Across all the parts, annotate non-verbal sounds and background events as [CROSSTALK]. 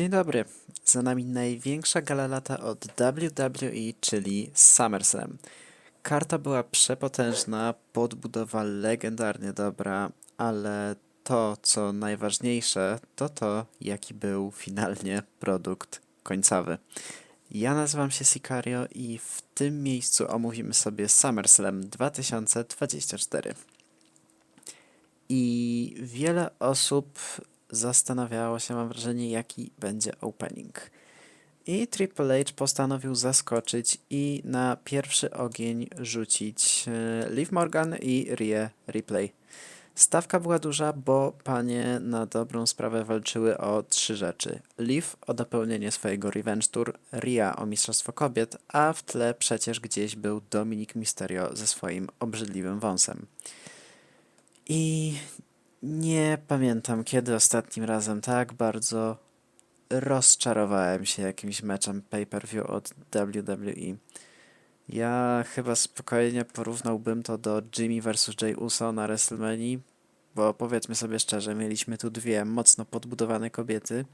Dzień dobry. Za nami największa gala lata od WWE, czyli SummerSlam. Karta była przepotężna, podbudowa legendarnie dobra, ale to, co najważniejsze, to to, jaki był finalnie produkt końcowy. Ja nazywam się Sicario i w tym miejscu omówimy sobie SummerSlam 2024. I wiele osób zastanawiało się, mam wrażenie, jaki będzie opening. I Triple H postanowił zaskoczyć i na pierwszy ogień rzucić e, Liv Morgan i Rhea Ripley. Stawka była duża, bo panie na dobrą sprawę walczyły o trzy rzeczy. Liv o dopełnienie swojego Revenge Tour, Rhea o Mistrzostwo Kobiet, a w tle przecież gdzieś był Dominic Mysterio ze swoim obrzydliwym wąsem. I nie pamiętam, kiedy ostatnim razem tak bardzo rozczarowałem się jakimś meczem pay-per-view od WWE. Ja chyba spokojnie porównałbym to do Jimmy vs. Jay Uso na WrestleMania, bo powiedzmy sobie szczerze, mieliśmy tu dwie mocno podbudowane kobiety,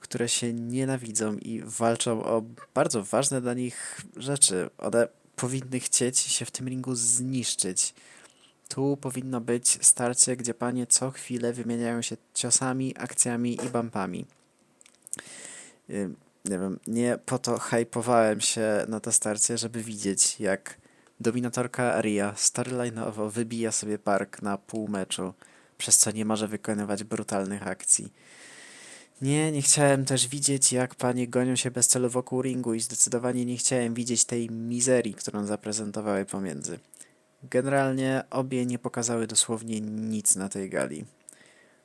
które się nienawidzą i walczą o bardzo ważne dla nich rzeczy. One powinny chcieć się w tym ringu zniszczyć. Tu powinno być starcie, gdzie panie co chwilę wymieniają się ciosami, akcjami i bumpami. Nie wiem, nie po to hypowałem się na to starcie, żeby widzieć jak dominatorka Ria storyline'owo wybija sobie park na pół meczu, przez co nie może wykonywać brutalnych akcji. Nie, nie chciałem też widzieć, jak panie gonią się bez celu wokół ringu i zdecydowanie nie chciałem widzieć tej mizerii, którą zaprezentowały pomiędzy. Generalnie obie nie pokazały dosłownie nic na tej gali.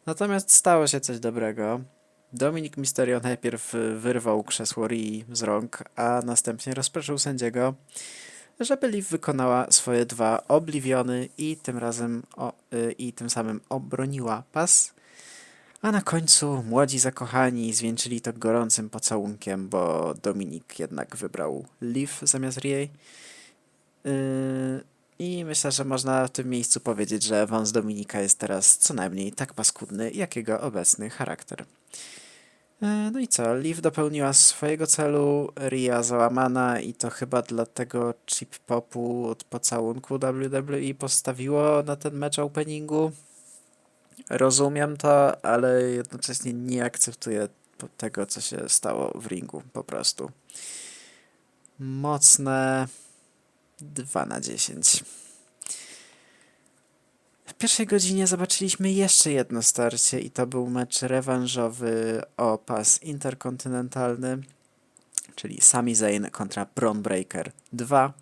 Natomiast stało się coś dobrego. Dominik Mysterio najpierw wyrwał krzesło Rii z rąk, a następnie rozproszył sędziego, żeby Liv wykonała swoje dwa obliwiony i tym razem o, y, i tym samym obroniła pas. A na końcu młodzi zakochani zwieńczyli to gorącym pocałunkiem, bo Dominik jednak wybrał Liv zamiast Rii. Yy, i myślę, że można w tym miejscu powiedzieć, że wąs Dominika jest teraz co najmniej tak paskudny, jak jego obecny charakter. E, no i co? Liv dopełniła swojego celu, Ria załamana i to chyba dlatego chip popu od pocałunku WWE postawiło na ten mecz openingu. Rozumiem to, ale jednocześnie nie akceptuję tego, co się stało w ringu, po prostu. Mocne 2 na 10. W pierwszej godzinie zobaczyliśmy jeszcze jedno starcie i to był mecz rewanżowy o pas interkontynentalny, czyli Sami Zayn kontra Braun Breaker 2.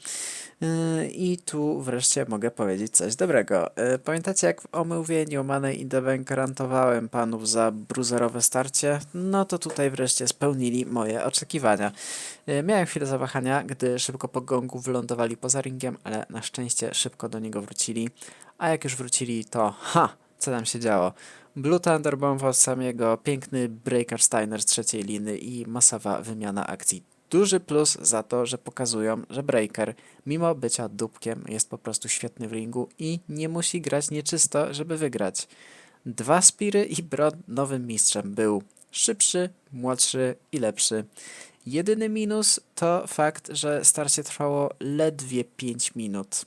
Yy, I tu wreszcie mogę powiedzieć coś dobrego. Yy, pamiętacie, jak w omówieniu Money in the Bank rantowałem panów za bruzerowe starcie? No to tutaj wreszcie spełnili moje oczekiwania. Yy, miałem chwilę zawahania, gdy szybko po gongu wylądowali poza ringiem, ale na szczęście szybko do niego wrócili. A jak już wrócili, to ha! Co tam się działo? Blue Thunder Bomb od samego, piękny Breaker Steiner z trzeciej liny i masowa wymiana akcji duży plus za to, że pokazują, że Breaker, mimo bycia dupkiem, jest po prostu świetny w ringu i nie musi grać nieczysto, żeby wygrać. Dwa Spiry i Bron nowym mistrzem był szybszy, młodszy i lepszy. Jedyny minus to fakt, że starcie trwało ledwie 5 minut.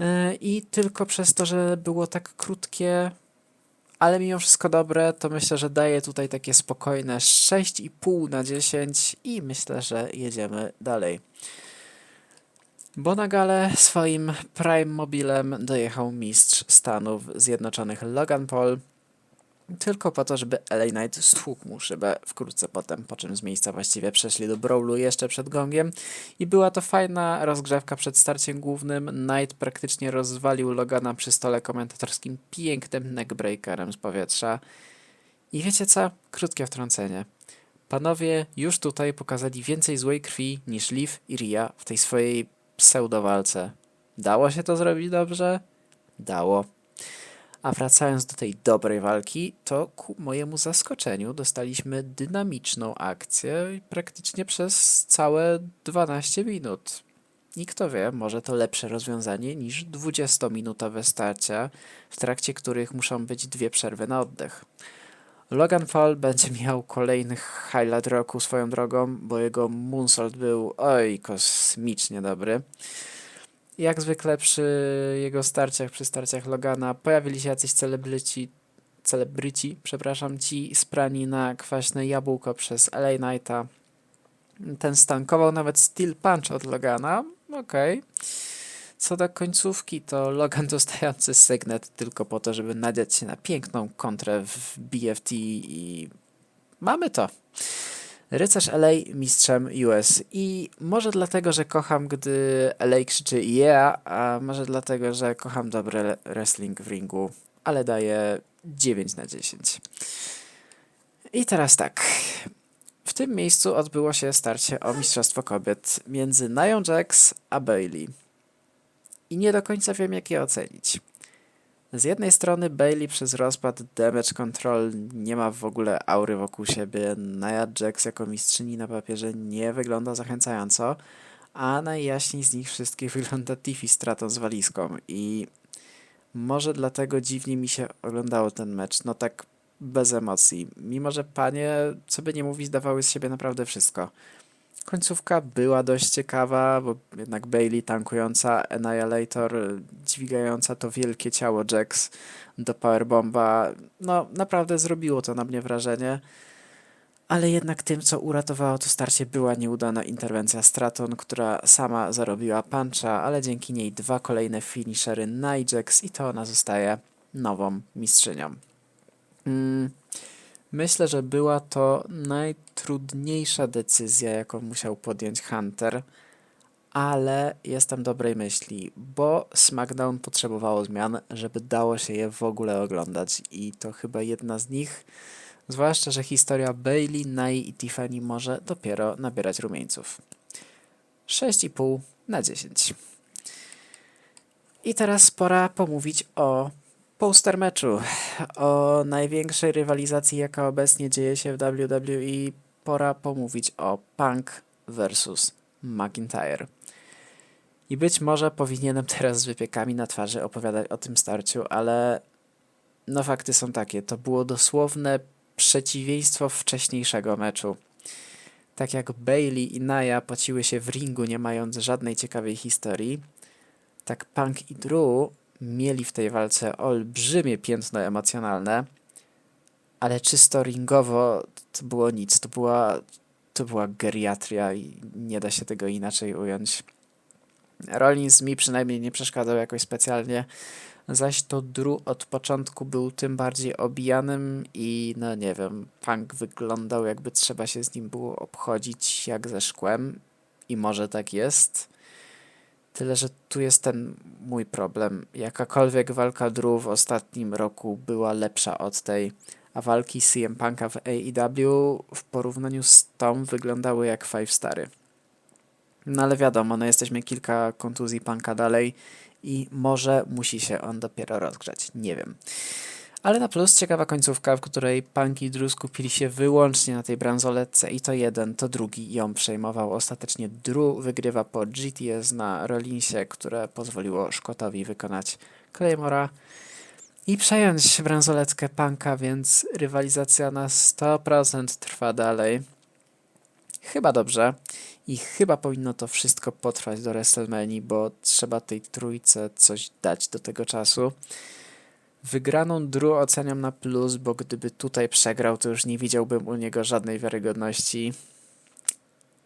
E, I tylko przez to, że było tak krótkie, ale mimo wszystko dobre, to myślę, że daje tutaj takie spokojne 6,5 na 10 i myślę, że jedziemy dalej. Bo na galę swoim Prime Mobilem dojechał mistrz Stanów Zjednoczonych Logan Paul, tylko po to, żeby LA Knight stłukł mu szybę wkrótce potem, po czym z miejsca właściwie przeszli do Brawlu jeszcze przed gongiem i była to fajna rozgrzewka przed starciem głównym. Knight praktycznie rozwalił Logana przy stole komentatorskim pięknym neckbreakerem z powietrza. I wiecie co? Krótkie wtrącenie. Panowie już tutaj pokazali więcej złej krwi niż Liv i Ria w tej swojej pseudowalce. Dało się to zrobić dobrze? Dało. A wracając do tej dobrej walki, to ku mojemu zaskoczeniu dostaliśmy dynamiczną akcję praktycznie przez całe 12 minut. I kto wie, może to lepsze rozwiązanie niż 20-minutowe starcia, w trakcie których muszą być dwie przerwy na oddech. Logan Paul będzie miał kolejny highlight roku swoją drogą, bo jego moonsault był oj kosmicznie dobry. Jak zwykle przy jego starciach, przy starciach Logana pojawili się jacyś celebryci, celebryci, przepraszam, ci sprani na kwaśne jabłko przez LA Knighta. Ten stankował nawet Steel Punch od Logana, okej. Okay. Co do końcówki, to Logan [LAUGHS] dostający sygnet tylko po to, żeby nadziać się na piękną kontrę w BFT i mamy to. Rycerz LA mistrzem US i może dlatego, że kocham, gdy LA krzyczy yeah, a może dlatego, że kocham dobry wrestling w ringu, ale daję 9 na 10. I teraz tak. W tym miejscu odbyło się starcie o Mistrzostwo Kobiet między Nia Jax a Bailey i nie do końca wiem, jak je ocenić. Z jednej strony Bailey przez rozpad Damage Control nie ma w ogóle aury wokół siebie, Nia Jax jako mistrzyni na papierze nie wygląda zachęcająco, a najjaśniej z nich wszystkich [LAUGHS] wygląda Tiffy stratą z walizką. I może dlatego dziwnie mi się oglądało ten mecz, no tak bez emocji, mimo że panie, co by nie mówić, dawały z siebie naprawdę wszystko. Końcówka była dość ciekawa, bo jednak Bailey tankująca Annihilator, dźwigająca to wielkie ciało Jax do powerbomba, no naprawdę zrobiło to na mnie wrażenie. Ale jednak tym, co uratowało to starcie, była nieudana interwencja Straton, która sama zarobiła puncha, ale dzięki niej dwa kolejne finishery na Jax i to ona zostaje nową mistrzynią. Mm. Myślę, że była to najtrudniejsza decyzja, jaką musiał podjąć Hunter, ale jestem dobrej myśli, bo SmackDown potrzebowało zmian, żeby dało się je w ogóle oglądać i to chyba jedna z nich, zwłaszcza, że historia Bailey, Nai i Tiffany może dopiero nabierać rumieńców. 6,5 na 10. I teraz pora pomówić o poster meczu o największej rywalizacji, jaka obecnie dzieje się w WWE, pora pomówić o Punk versus McIntyre. I być może powinienem teraz z wypiekami na twarzy opowiadać o tym starciu, ale no fakty są takie. To było dosłowne przeciwieństwo wcześniejszego meczu. Tak jak Bailey i Naya pociły się w ringu, nie mając żadnej ciekawej historii, tak Punk i Drew mieli w tej walce olbrzymie piętno emocjonalne, ale czysto ringowo to było nic. To była, to była geriatria i nie da się tego inaczej ująć. Rollins mi przynajmniej nie przeszkadzał jakoś specjalnie, zaś to Drew od początku był tym bardziej obijanym i no nie wiem, Punk wyglądał jakby trzeba się z nim było obchodzić jak ze szkłem i może tak jest. Tyle, że tu jest ten mój problem. Jakakolwiek walka Drew w ostatnim roku była lepsza od tej, a walki CM Punk'a w AEW w porównaniu z tą wyglądały jak Five Stary. No ale wiadomo, no jesteśmy kilka kontuzji Punk'a dalej i może musi się on dopiero rozgrzać. Nie wiem. Ale na plus ciekawa końcówka, w której Punk i Drew skupili się wyłącznie na tej bransoletce i to jeden, to drugi ją przejmował. Ostatecznie Drew wygrywa po GTS na Rollinsie, które pozwoliło Szkotowi wykonać Claymora i przejąć bransoletkę Punka, więc rywalizacja na 100% trwa dalej. Chyba dobrze i chyba powinno to wszystko potrwać do WrestleMania, bo trzeba tej trójce coś dać do tego czasu. Wygraną Drew oceniam na plus, bo gdyby tutaj przegrał, to już nie widziałbym u niego żadnej wiarygodności.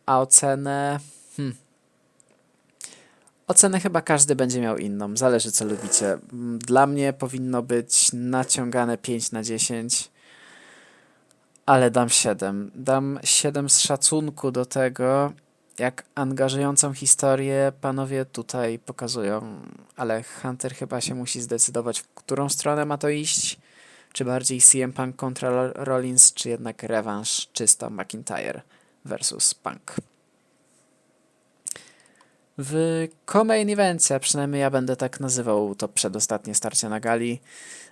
A ocenę... Hmm. Ocenę chyba każdy będzie miał inną, zależy co lubicie. Dla mnie powinno być naciągane 5 na 10, ale dam 7. Dam 7 z szacunku do tego, jak angażującą historię panowie tutaj pokazują, ale Hunter chyba się musi zdecydować, w którą stronę ma to iść. Czy bardziej CM Punk kontra Rollins, czy jednak rewanż czysto McIntyre versus Punk. W co-main evencie, przynajmniej ja będę tak nazywał to przedostatnie starcie na gali,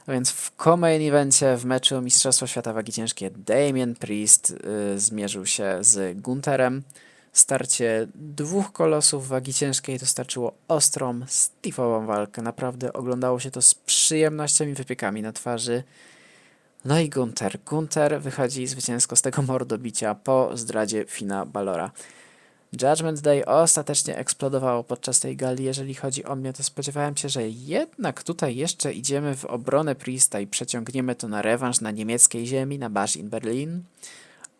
a więc w co-main evencie w meczu Mistrzostwo Świata Wagi Ciężkie Damien Priest y, zmierzył się z Gunterem. Starcie dwóch kolosów wagi ciężkiej dostarczyło ostrą, stiffową walkę. Naprawdę oglądało się to z przyjemnością i wypiekami na twarzy. No i Gunter. Gunter wychodzi zwycięsko z tego mordobicia po zdradzie Fina Balora. Judgment Day ostatecznie eksplodowało podczas tej gali. Jeżeli chodzi o mnie, to spodziewałem się, że jednak tutaj jeszcze idziemy w obronę Priesta i przeciągniemy to na rewanż na niemieckiej ziemi, na Bash in Berlin.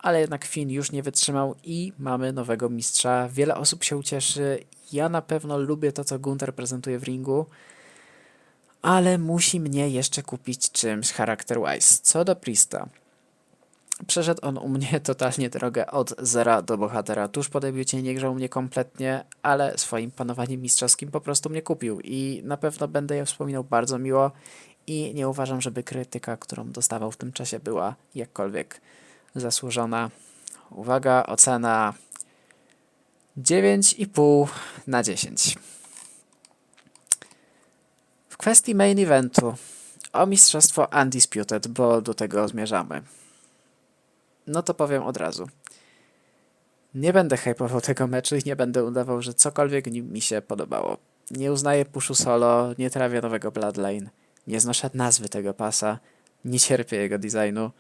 Ale jednak Finn już nie wytrzymał i mamy nowego mistrza. Wiele osób się ucieszy. Ja na pewno lubię to, co Gunther prezentuje w ringu ale musi mnie jeszcze kupić czymś charakter-wise. Co do Priesta. Przeszedł on u mnie [LAUGHS] totalnie drogę od zera do bohatera. Tuż po debiucie nie grzał mnie kompletnie, ale swoim panowaniem mistrzowskim po prostu mnie kupił i na pewno będę je wspominał bardzo miło i nie uważam, żeby krytyka, którą dostawał w tym czasie była jakkolwiek zasłużona. Uwaga, ocena 9,5 na 10. W kwestii main eventu o mistrzostwo Undisputed, bo do tego zmierzamy. No to powiem od razu. Nie będę hypował [LAUGHS] tego meczu i nie będę udawał, że cokolwiek nim mi się podobało. Nie uznaję puszu solo, nie trawię nowego Bloodline, nie znoszę nazwy tego pasa, nie cierpię jego designu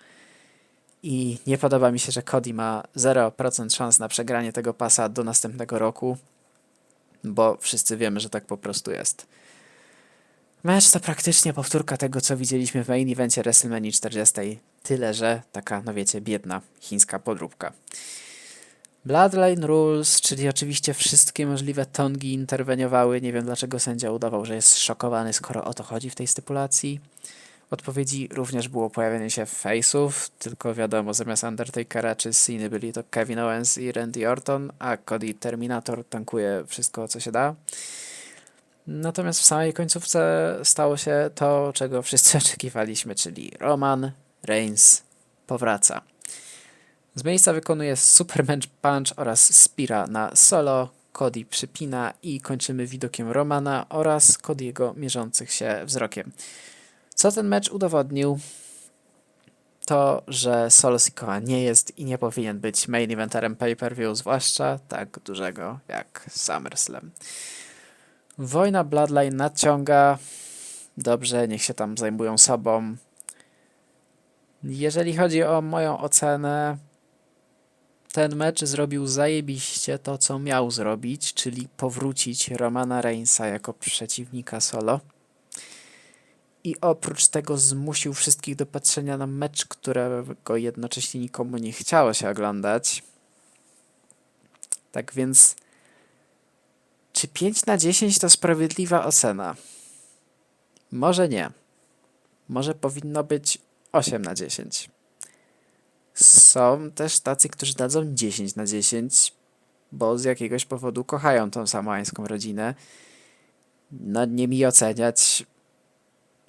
i nie podoba mi się, że Cody ma 0% szans na przegranie tego pasa do następnego roku, bo wszyscy wiemy, że tak po prostu jest. Mecz to praktycznie powtórka tego, co widzieliśmy w main evencie WrestleMania 40. Tyle, że taka, no wiecie, biedna chińska podróbka. Bloodline Rules, czyli oczywiście wszystkie możliwe tongi interweniowały. Nie wiem dlaczego sędzia udawał, że jest szokowany, skoro o to chodzi w tej stypulacji. Odpowiedzi również było pojawienie się face'ów, tylko wiadomo, zamiast Undertakera czy Ceny byli to Kevin Owens i Randy Orton, a Cody Terminator tankuje wszystko, co się da. Natomiast w samej końcówce stało się to, czego wszyscy [LAUGHS] oczekiwaliśmy, czyli Roman Reigns powraca. Z miejsca wykonuje Superman Punch oraz Spira na solo, Cody przypina i kończymy widokiem Romana oraz Cody'ego mierzących się wzrokiem. Co ten mecz udowodnił? To, że Solo Sikoa nie jest i nie powinien być main eventerem pay-per-view, zwłaszcza tak dużego jak SummerSlam. Wojna Bloodline nadciąga. Dobrze, niech się tam zajmują sobą. Jeżeli chodzi o moją ocenę, ten mecz zrobił zajebiście to, co miał zrobić, czyli powrócić Romana Reignsa jako przeciwnika solo. I oprócz tego zmusił wszystkich do patrzenia na mecz, którego jednocześnie nikomu nie chciało się oglądać. Tak więc czy 5 na 10 to sprawiedliwa ocena? Może nie. Może powinno być 8 na 10. Są też tacy, którzy dadzą 10 na 10, bo z jakiegoś powodu kochają tą samoańską rodzinę. No nie mi oceniać.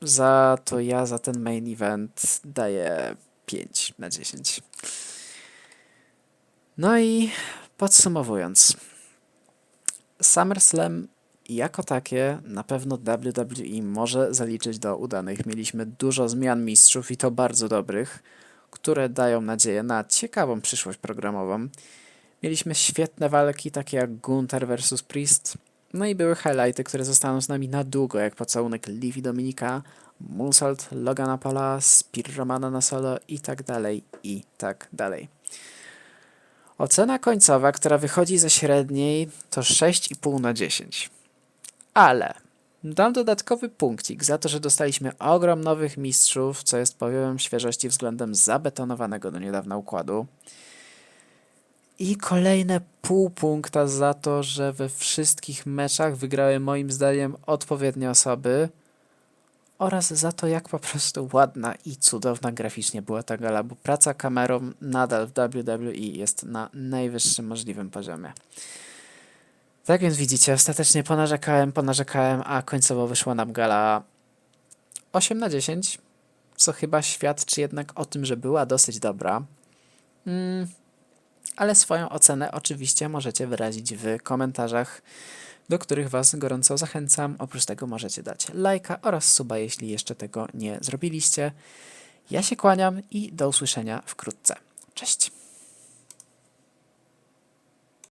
Za to ja za ten main event daję 5 na 10. No i podsumowując. SummerSlam jako takie na pewno WWE może zaliczyć do udanych. Mieliśmy dużo zmian mistrzów i to bardzo dobrych, które dają nadzieję na ciekawą przyszłość programową. Mieliśmy świetne walki, takie jak Gunther vs Priest, no i były highlighty, które zostaną z nami na długo, jak pocałunek Liv Dominika, Moonsault Logana Paula, Spear Romana na solo i tak dalej, i tak dalej. Ocena końcowa, która wychodzi ze średniej, to 6,5 na 10. Ale dam dodatkowy punkcik za to, że dostaliśmy ogrom nowych mistrzów, co jest powiem świeżości względem zabetonowanego do niedawna układu. I kolejne pół punkta za to, że we wszystkich meczach wygrały moim zdaniem odpowiednie osoby oraz za to, jak po prostu ładna i cudowna graficznie była ta gala, bo praca kamerą nadal w WWE jest na najwyższym możliwym poziomie. Tak więc widzicie, ostatecznie ponarzekałem, ponarzekałem, a końcowo wyszła nam gala 8 na 10, co chyba świadczy jednak o tym, że była dosyć dobra. Mm, ale swoją ocenę oczywiście możecie wyrazić w komentarzach do których Was gorąco zachęcam. Oprócz tego możecie dać lajka oraz suba, jeśli jeszcze tego nie zrobiliście. Ja się kłaniam i do usłyszenia wkrótce. Cześć!